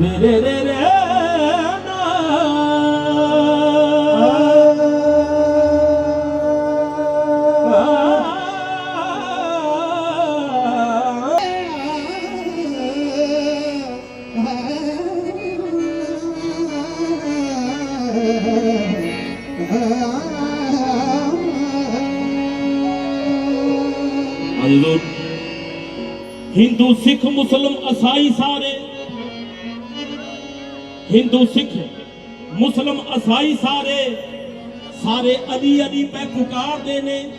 ਮੇਰੇ ਰਹਿਣਾ ਹਜ਼ੂਰ ਹਿੰਦੂ ਸਿੱਖ ਮੁਸਲਮ ਅਸਾਈ ਸਾਰੇ ਹਿੰਦੂ ਸਿੱਖ ਮੁਸਲਮ ਅਸਾਈ ਸਾਰੇ ਸਾਰੇ ਅਲੀ ਅਲੀ ਪੈ ਪੁਕਾਰਦੇ ਨੇ।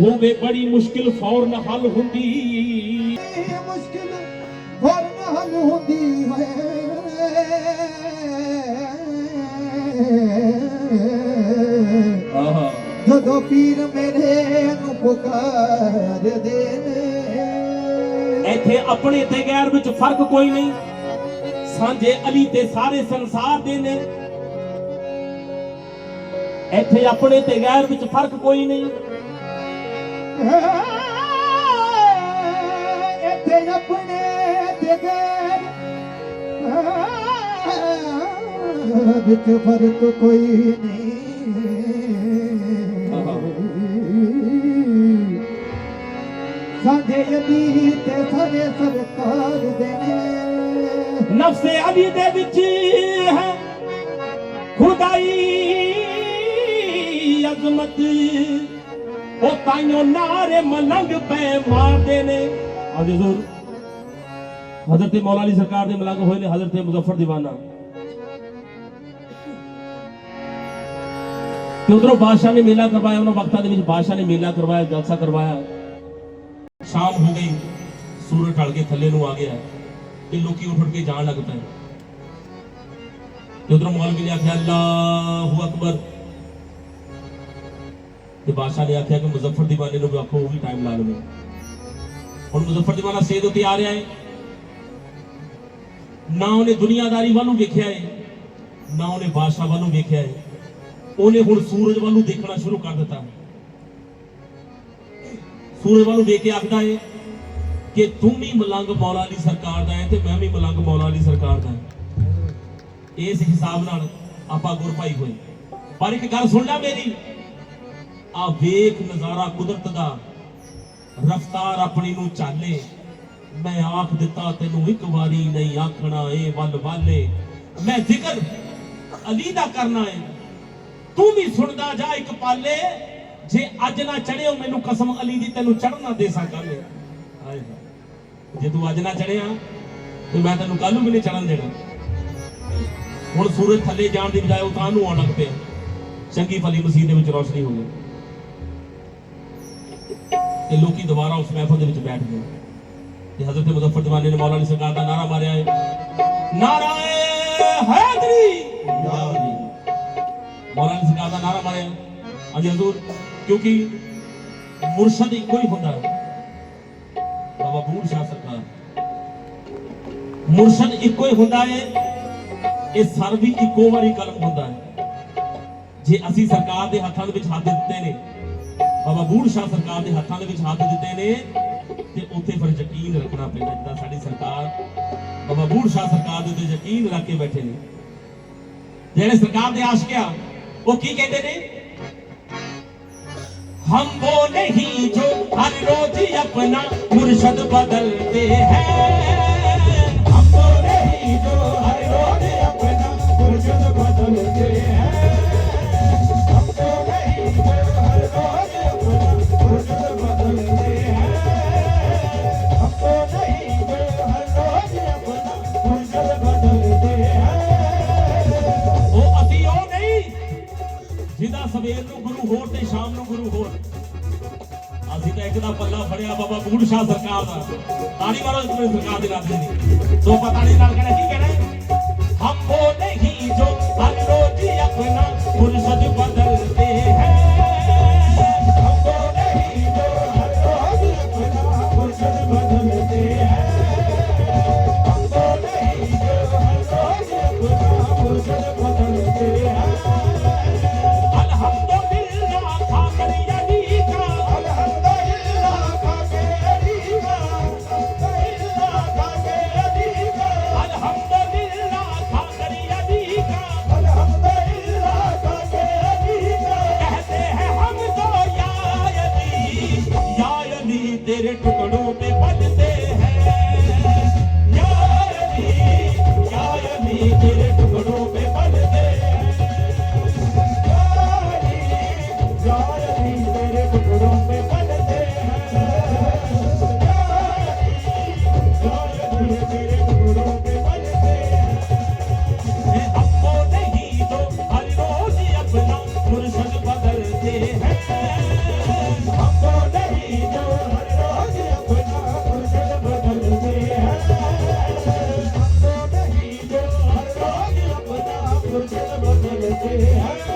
ਹੋਵੇ ਬੜੀ ਮੁਸ਼ਕਿਲ ਫੌਰਨ ਹੱਲ ਹੁੰਦੀ। ਇਹ ਮੁਸ਼ਕਿਲ ਫੌਰਨ ਹੱਲ ਹੁੰਦੀ ਹੈ। ਆਹਾ। ਜਦੋਂ ਪੀਰ ਮੇਰੇ ਨੂੰ ਪੁਕਾਰਦੇ ਨੇ। ਇੱਥੇ ਆਪਣੇ ਤੇ ਗੈਰ ਵਿੱਚ ਫ਼ਰਕ ਕੋਈ ਨਹੀਂ। ਸਾਂਝੇ ਅਲੀ ਤੇ ਸਾਰੇ ਸੰਸਾਰ ਦੇ ਨੇ। ਇੱਥੇ ਆਪਣੇ ਤੇ ਗੈਰ ਵਿੱਚ ਫ਼ਰਕ ਕੋਈ ਨਹੀਂ। ਇੱਥੇ ਆਪਣੇ ਤੇ ਗੈਰ ਵਿੱਚ ਫ਼ਰਕ ਕੋਈ ਨਹੀਂ। ਸਾਡੇ ਅਲੀ ਤੇ ਸਾਰੇ ਸਰਕਾਰ ਦੇ ਨੇ। ਨਫਸੇ ਅਲੀ ਦੇ ਵਿੱਚ ਹੈ ਖੁਦਾਈ ਅਜ਼ਮਤ ਉਹ ਤਾਈਓ ਨਾਰੇ ਮਲੰਗ ਪੈ ਮਾਰਦੇ ਨੇ ਅੱਜ ਜ਼ੂਰ ਹਜ਼ਰਤ ਮੌਲਾ ਅਲੀ ਸਰਕਾਰ ਦੇ ਮਲੰਗ ਹੋਏ ਨੇ ਹਜ਼ਰਤ ਮੁਜ਼ੱਫਰ ਦੀਵਾਨਾ ਤੇ ਉਧਰੋਂ ਬਾਦਸ਼ਾਹ ਨੇ ਮੇਲਾ ਕਰਵਾਇਆ ਉਹਨਾਂ ਵਕਤਾਂ ਦੇ ਵਿੱਚ ਬਾਦਸ਼ਾਹ ਨੇ ਮੇਲਾ ਕਰਵਾਇਆ ਜਲਸਾ ਕਰਵਾਇਆ ਸ਼ਾਮ ਹੋ ਗਈ ਸੂਰਜ ਢਲ ਕੇ ਥੱਲੇ ਨੂੰ ਆ ਗਿਆ ਤੇ ਲੋਕੀ ਉੱਠ ਉੱਠ ਕੇ ਜਾਣ ਲੱਗ ਪਏ। ਤੇ ਉਧਰੋਂ ਮੌਲਵੀ ਨੇ ਆਖਿਆ, ਅੱਲਾਹੁ ਅਕਬਰ। ਤੇ ਬਾਦਸ਼ਾਹ ਨੇ ਆਖਿਆ ਕਿ ਮੁਜ਼ੱਫਰ ਦੀਵਾਨੇ ਨੂੰ ਵੀ ਆਖੋ, ਉਹ ਵੀ ਟਾਈਮ ਲਾ ਲਵੇ। ਹੁਣ ਮੁਜ਼ੱਫਰ ਦੀਵਾਨਾ ਸੇਧ ਉੱਤੇ ਆ ਰਿਹਾ ਹੈ। ਨਾ ਉਹਨੇ ਦੁਨੀਆਦਾਰੀ ਨੂੰ ਵੇਖਿਆ ਹੈ, ਨਾ ਉਹਨੇ ਬਾਦਸ਼ਾਹ ਵੱਲ ਨੂੰ ਵੇਖਿਆ ਹੈ। ਉਹਨੇ ਹੁਣ ਸੂਰਜ ਵੱਲ ਨੂੰ ਦੇਖਣਾ ਸ਼ੁਰੂ ਕਰ ਦਿੱਤਾ। ਸੂਰਜ ਵੱਲ ਨੂੰ ਵੇਖ ਕੇ ਆਖਦਾ ਹੈ ਕਿ ਤੂੰ ਵੀ ਮਲੰਗ ਮੌਲਾ ਅਲੀ ਸਰਕਾਰ ਦਾ ਹੈ ਤੇ ਮੈਂ ਵੀ ਮਲੰਗ ਮੌਲਾ ਅਲੀ ਸਰਕਾਰ ਦਾ ਇਸ ਹਿਸਾਬ ਨਾਲ ਆਪਾਂ ਗੁਰ ਹੋਏ। ਪਰ ਇੱਕ ਗੱਲ ਸੁਣ ਲੈ ਮੇਰੀ। ਆ ਵੇਖ ਨਜ਼ਾਰਾ ਕੁਦਰਤ ਦਾ। ਰਫਤਾਰ ਆਪਣੀ ਨੂੰ ਚਾਲੇ। ਮੈਂ ਆਖ ਦਿੱਤਾ, ਤੈਨੂੰ ਇੱਕ ਵਾਰੀ ਨਹੀਂ ਆਖਣਾ ਏ ਵੱਲ ਵਾਲੇ। ਮੈਂ ਜ਼ਿਕਰ ਅਲੀ ਦਾ ਕਰਨਾ ਏ ਤੂੰ ਵੀ ਸੁਣਦਾ ਜਾ ਇੱਕ ਪਾਲੇ। ਜੇ ਅੱਜ ਨਾ ਚੜਿਓ ਮੈਨੂੰ ਕਸਮ ਅਲੀ ਦੀ ਤੈਨੂੰ ਚੜਨਾ ਦੇ ਸਕਾਂ ਹਾਏ ਜੇ ਤੂੰ ਅੱਜ ਨਾ ਚੜਿਆ ਤੇ ਮੈਂ ਤੈਨੂੰ ਕੱਲ ਨੂੰ ਵੀ ਨਹੀਂ ਚੜਨ ਦੇਣਾ। ਹੁਣ ਸੂਰਜ ਥੱਲੇ ਜਾਣ ਦੀ ਬਜਾਏ ਉਹ ਨੂੰ ਆਉਣ ਲੱਗ ਪਿਆ। ਚੰਗੀ ਭਲੀ ਮਸਜਿਦ ਦੇ ਵਿੱਚ ਰੋਸ਼ਨੀ ਹੋ ਗਈ ਤੇ ਲੋਕੀ ਦੁਬਾਰਾ ਉਸ ਮਹਿਫਲ ਦੇ ਵਿੱਚ ਬੈਠ ਗਏ। ਤੇ ਹਜ਼ਰਤ ਮੁਜ਼ੱਫਰ ਦੀਵਾਨੇ ਨੇ ਮੌਲਾ ਸਰਕਾਰ ਦਾ ਨਾਰਾ ਮਾਰਿਆ ਹੈ। ਨਾਰਾ ਹੈਦਰੀ। ਯਾ ਸਰਕਾਰ ਦਾ ਨਾਰਾ ਮਾਰਿਆ। ਅਜੀ ਹਜ਼ੂਰ, ਕਿਉਂਕਿ ਮੁਰਸ਼ਦ ਇੱਕੋ ਹੀ ਹੁੰਦਾ ਹੈ। ਬਾਬਾ ਬੂੜ ਸ਼ਾਹ ਸਰਕਾਰ। ਮੁਰਸ਼ਦ ਇੱਕੋ ਹੀ ਹੁੰਦਾ ਹੈ ਇਹ ਸਰ ਵੀ ਇੱਕੋ ਵਾਰੀ ਕਲਮ ਹੁੰਦਾ ਹੈ ਜੇ ਅਸੀਂ ਸਰਕਾਰ ਦੇ ਹੱਥਾਂ ਦੇ ਵਿੱਚ ਹੱਥ ਦਿੱਤੇ ਨੇ, ਬਾਬਾ ਬੂੜ ਸ਼ਾਹ ਸਰਕਾਰ ਦੇ ਹੱਥਾਂ ਦੇ ਵਿੱਚ ਹੱਥ ਦਿੱਤੇ ਨੇ, ਤੇ ਉੱਥੇ ਫਿਰ ਯਕੀਨ ਰੱਖਣਾ ਪੈਂਦਾ ਜਿੱਦਾਂ ਸਾਡੀ ਸਰਕਾਰ, ਬਾਬਾ ਬੂੜ ਸ਼ਾਹ ਸਰਕਾਰ ਦੇ ਉੱਤੇ ਯਕੀਨ ਰੱਖ ਕੇ ਬੈਠੇ ਨੇ। ਜਿਹੜੇ ਸਰਕਾਰ ਦੇ ਆਸ਼ਕ ਆ, ਉਹ ਕੀ ਕਹਿੰਦੇ ਨੇ? हम वो नहीं जो हर रोज अपना मुर्शद बदलते हैं ਅਸੀਂ ਦਾ ਪੱਲਾ ਫੜਿਆ ਬਾਬਾ ਬੂੜ ਸ਼ਾਹ ਸਰਕਾਰ ਦਾ। ਤਾੜੀ ਮਾਰੋ, ਇਸ ਸਰਕਾਰ ਦੇ ਨਾਲ ਦੀ ਸੋ ਪਤਾ ਨਹੀਂ ਨਾਲ ਕਹਿਣਾ ਕੀ ਕਹਿਣਾ Yeah.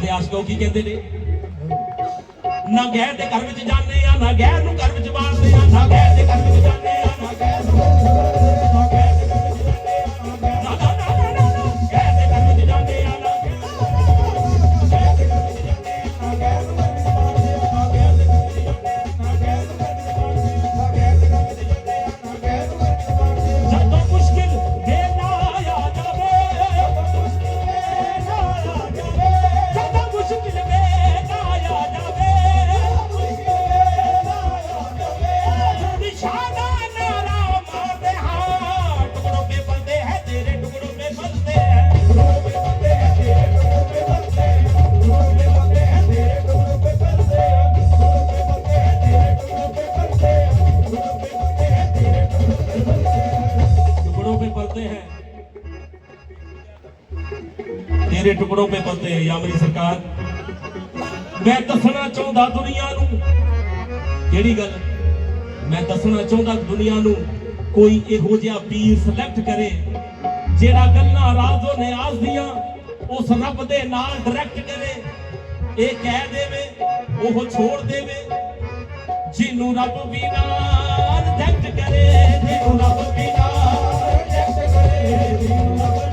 ਦੇ ਆਸ਼ਕ ਉਹ ਕੀ ਕਹਿੰਦੇ ਨੇ। ਨਾ ਗਹਿਰ ਦੇ ਘਰ ਵਿੱਚ ਜਾਂਦੇ ਆ, ਨਾ ਗਹਿਰ ਨੂੰ ਘਰ ਵਿੱਚ ਮਾਰਦੇ ਆ, ਨਾ ਗਹਿਰ ਦੇ ਘਰ ਵਿੱਚ ਜਾਂਦੇ ਆ, ਨਾ ਗਹਿਰ ਨੂੰ मेरे टुकड़ों पे बनते हैं या मेरी सरकार मैं ਦੱਸਣਾ ਚਾਹੁੰਦਾ ਦੁਨੀਆ ਨੂੰ, ਕਿਹੜੀ ਗੱਲ? ਮੈਂ ਦੱਸਣਾ ਚਾਹੁੰਦਾ ਦੁਨੀਆ ਨੂੰ, ਕੋਈ ਇਹੋ ਜਿਹਾ ਪੀਰ ਸਿਲੈਕਟ ਕਰੇ, ਜਿਹੜਾ ਗੱਲਾਂ ਰਾਜ਼ੋ ਨਿਆਜ਼ ਦੀਆਂ, ਉਸ ਰੱਬ ਦੇ ਨਾਲ ਡਾਇਰੈਕਟ ਕਰੇ। ਇਹ ਕਹਿ ਦੇਵੇ, ਉਹ ਛੋੜ ਦੇਵੇ, ਜਿਹਨੂੰ ਰੱਬ ਵੀ ਨਾਲ ਡਾਇਰੈਕਟ ਕਰੇ, ਜਿਹਨੂੰ ਰੱਬ ਵੀ ਨਾਲ ਡਾਇਰੈਕਟ ਕਰੇ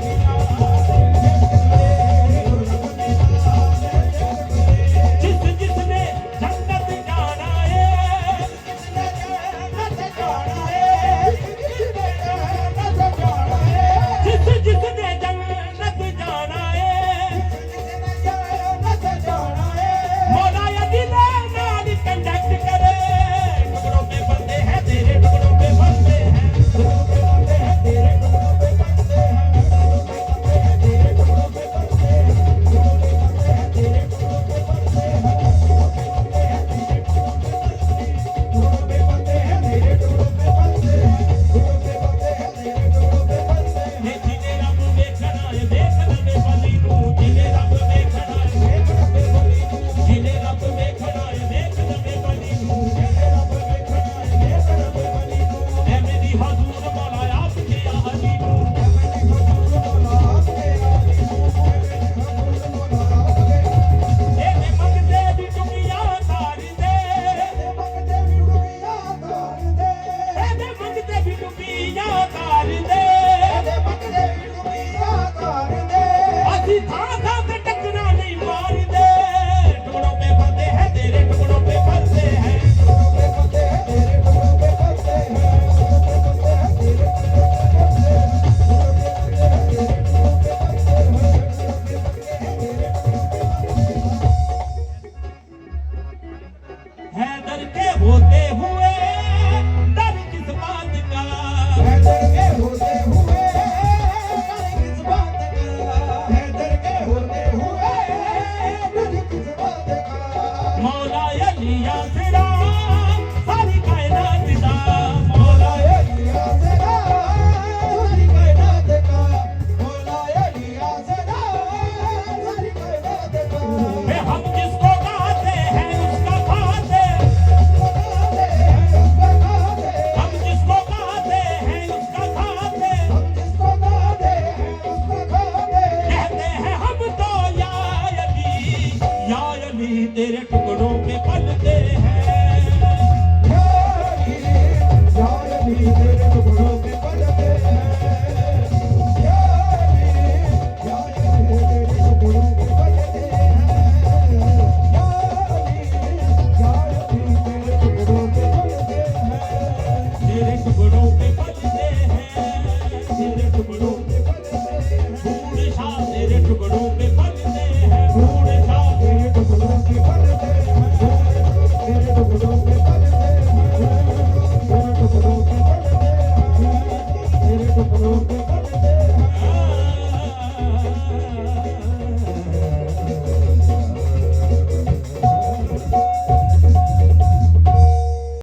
ਨਹੀਂ ਤੇਰੇ ਟੁਕੜੋਂ ਕੇ ਪਲਦੇ ਹੈ।